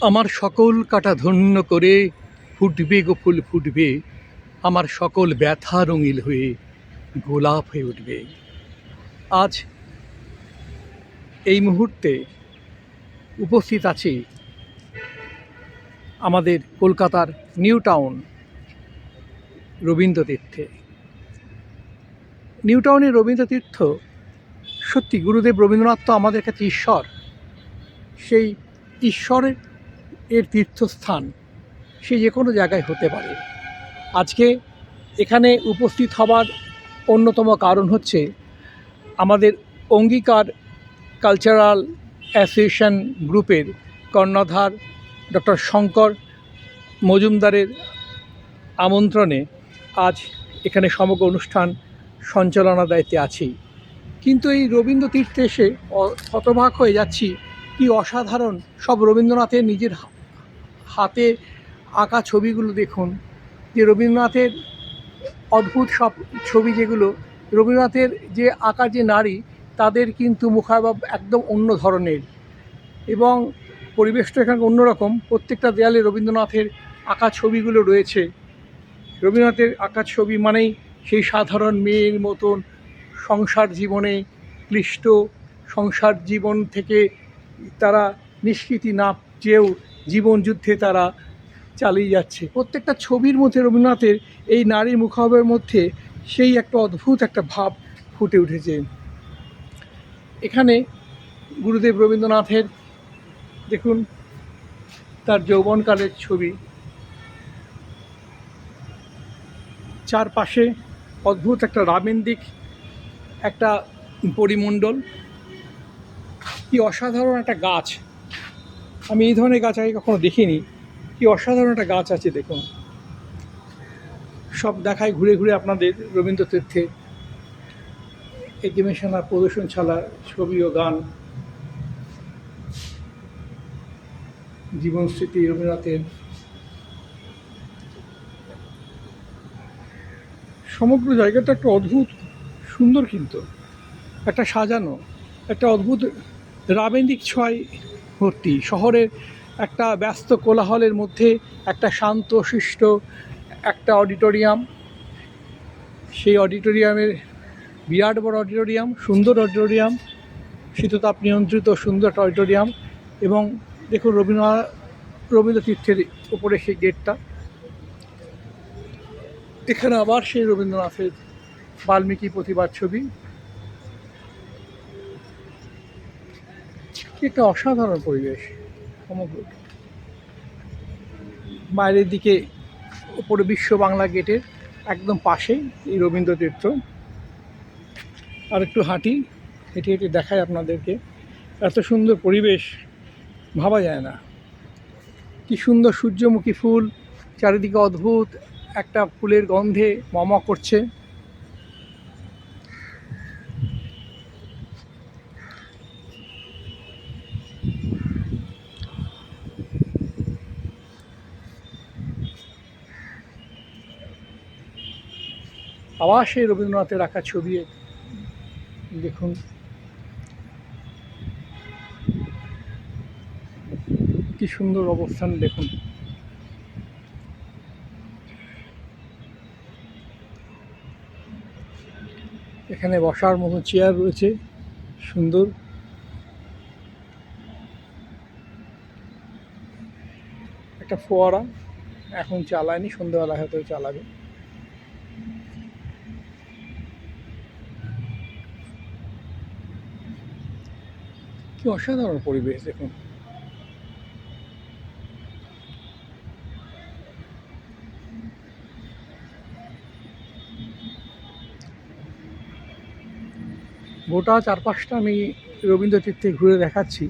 আমার সকল কাটা ধন্য করে ফুটবে গো ফুল ফুটবে, আমার সকল ব্যথা রঙিল হয়ে গোলাপ হয়ে উঠবে। আজ এই মুহূর্তে উপস্থিত আছি আমাদের কলকাতার নিউ টাউন রবীন্দ্রতীর্থে নিউ টাউনের রবীন্দ্রতীর্থ সত্যি গুরুদেব রবীন্দ্রনাথ তো আমাদের কাছে ঈশ্বর, সেই ঈশ্বরের এর তীর্থস্থান সে যে কোনো জায়গায় হতে পারে। আজকে এখানে উপস্থিত হবার অন্যতম কারণ হচ্ছে আমাদের অঙ্গীকার কালচারাল অ্যাসোসিয়েশন গ্রুপের কর্ণধার ডক্টর শঙ্কর মজুমদারের আমন্ত্রণে আজ এখানে সমগ্র অনুষ্ঠান সঞ্চালনার দায়িত্বে আছি। কিন্তু এই রবীন্দ্র তীর্থে এসে হতবাক হয়ে যাচ্ছি কি অসাধারণ সব রবীন্দ্রনাথের নিজের হাতে আঁকা ছবিগুলো দেখুন, যে রবীন্দ্রনাথের অদ্ভুত সব ছবি যেগুলো, রবীন্দ্রনাথের যে আঁকা যে নারী, তাদের কিন্তু মুখাভাব একদম অন্য ধরনের। এবং পরিবেশটা এখানে অন্যরকম প্রত্যেকটা দেয়ালে রবীন্দ্রনাথের আঁকা ছবিগুলো রয়েছে। রবীন্দ্রনাথের আঁকা ছবি মানেই সেই সাধারণ মেয়ের মতন সংসার জীবনে ক্লিষ্ট, সংসার জীবন থেকে তারা নিষ্কৃতি না চেয়েও জীবন যুদ্ধে তারা চালিয়ে যাচ্ছে। প্রত্যেকটা ছবির মধ্যে রবীন্দ্রনাথের এই নারী মুখাবের মধ্যে সেই একটা অদ্ভুত একটা ভাব ফুটে উঠেছে। এখানে গুরুদেব রবীন্দ্রনাথের, দেখুন, তার যৌবনকালের ছবি। চারপাশে অদ্ভুত একটা রামেন্দিক একটা পরিমণ্ডল, কি অসাধারণ একটা গাছ। আমি এই ধরনের গাছ আগে কখনো দেখিনি। কি অসাধারণ একটা গাছ আছে, দেখুন। সব দেখায় ঘুরে ঘুরে আপনাদের রবীন্দ্র তীর্থে আর প্রদর্শনশালা, ছবি ও গান। জীবন স্মৃতি রবীন্দ্রনাথের। সমগ্র জায়গাটা একটা অদ্ভুত, সুন্দর কিন্তু। একটা সাজানো, একটা অদ্ভুত রাবেন্দিক ছয় ভর্তি। শহরের একটা ব্যস্ত কোলাহলের মধ্যে একটা শান্ত, শিষ্ট একটা অডিটোরিয়াম। সেই অডিটোরিয়ামের বিরাট বড় অডিটোরিয়াম, সুন্দর অডিটোরিয়াম, শীততাপ নিয়ন্ত্রিত সুন্দর অডিটোরিয়াম এবং দেখুন রবীন্দ্রনাথ রবীন্দ্র তীর্থের উপরে সেই গেটটা। এখানে আবার সেই রবীন্দ্রনাথের বাল্মীকি প্রতিবাদ ছবি। একটা অসাধারণ পরিবেশ, সমগ্র। বাইরের দিকে, উপরে বিশ্ব বাংলা গেটের একদম পাশেই এই রবীন্দ্র তীর্থ আর একটু হাঁটি, হেঁটে হেঁটে দেখায় আপনাদেরকে। এত সুন্দর পরিবেশ, ভাবা যায় না। কি সুন্দর সূর্যমুখী ফুল, চারিদিকে অদ্ভুত, একটা ফুলের গন্ধে মম করছে। আবার সেই রবীন্দ্রনাথের রাখা ছবি দেখুন। কি সুন্দর অবস্থান, দেখুন। এখানে বসার মতো চেয়ার রয়েছে, সুন্দর। একটা ফোয়ারা, এখন চালায়নি, সন্ধ্যাবেলা হয়তো চালাবে। কি অসাধারণ পরিবেশ, দেখুন। গোটা চারপাশটা আমি রবীন্দ্র তীর্থে ঘুরে দেখাচ্ছি।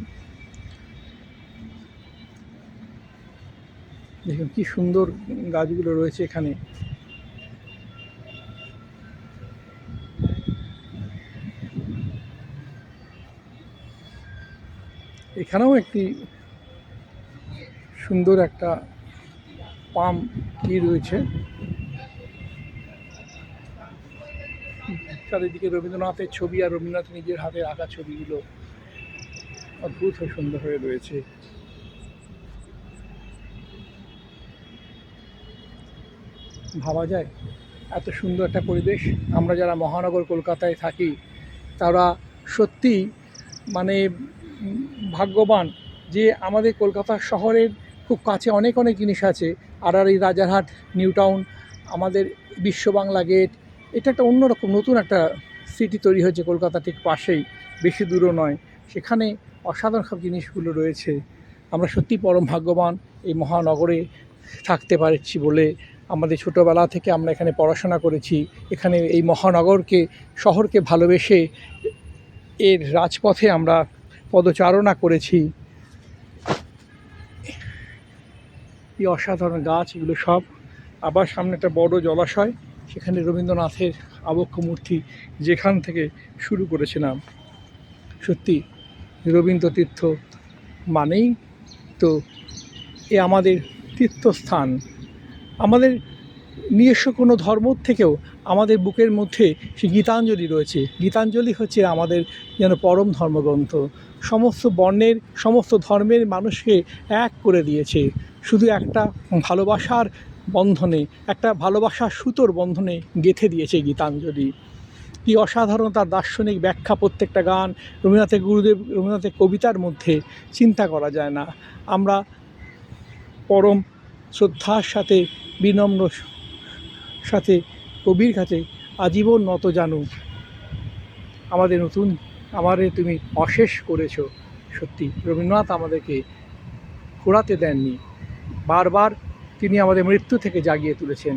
দেখুন কি সুন্দর গাছগুলো রয়েছে এখানে। এখানেও একটি সুন্দর একটা পাম কি রয়েছে। চারিদিকে রবীন্দ্রনাথের ছবি আর রবীন্দ্রনাথ নিজের হাতে আঁকা ছবিগুলো অদ্ভুত সুন্দর হয়ে রয়েছে। ভাবা যায়, এত সুন্দর একটা পরিবেশ। আমরা যারা মহানগর কলকাতায় থাকি, তারা সত্যি মানে ভাগ্যবান যে আমাদের কলকাতা শহরের খুব কাছে অনেক অনেক জিনিস আছে। আড়ারি রাজারহাট, নিউ টাউন, আমাদের বিশ্ব বাংলা গেট, এটা একটা অন্যরকম, নতুন একটা সিটি তৈরি হয়েছে কলকাতা ঠিক পাশেই, বেশি দূরও নয়। সেখানে অসাধারণ সব জিনিসগুলো রয়েছে। আমরা সত্যি পরম ভাগ্যবান, এই মহানগরে থাকতে পারছি বলে আমাদের ছোটোবেলা থেকে আমরা এখানে পড়াশোনা করেছি। এখানে এই মহানগরকে, শহরকে ভালোবেসে এর রাজপথে আমরা পদচারণা করেছি। এই অসাধারণ গাছ, এগুলো সব। আবার সামনে একটা বড় জলাশয়, সেখানে রবীন্দ্রনাথের আবক্ষ মূর্তি যেখান থেকে শুরু করেছিলাম। সত্যি রবীন্দ্র তীর্থ মানেই তো এ আমাদের তীর্থস্থান। আমাদের নিজস্ব কোনো ধর্ম থেকেও আমাদের বুকের মধ্যে সে গীতাঞ্জলি রয়েছে। গীতাঞ্জলি হচ্ছে আমাদের যেন পরম ধর্মগ্রন্থ। সমস্ত বর্ণের, সমস্ত ধর্মের মানুষকে এক করে দিয়েছে। শুধু একটা ভালোবাসার বন্ধনে, একটা ভালোবাসার সুতোর বন্ধনে গেঁথে দিয়েছে গীতাঞ্জলি। কি অসাধারণ তার দার্শনিক ব্যাখ্যা প্রত্যেকটা গান, রবীন্দ্রনাথের গুরুদেব, রবীন্দ্রনাথের কবিতার মধ্যে চিন্তা করা যায় না। আমরা পরম শ্রদ্ধার সাথে বিনম্র সাথে কবির কাছে আজীবন নত জানু আমাদের নতুন, আমারে তুমি অশেষ করেছ। সত্যি, রবীন্দ্রনাথ আমাদেরকে ঘোরাতে দেননি। বারবার তিনি আমাদের মৃত্যু থেকে জাগিয়ে তুলেছেন।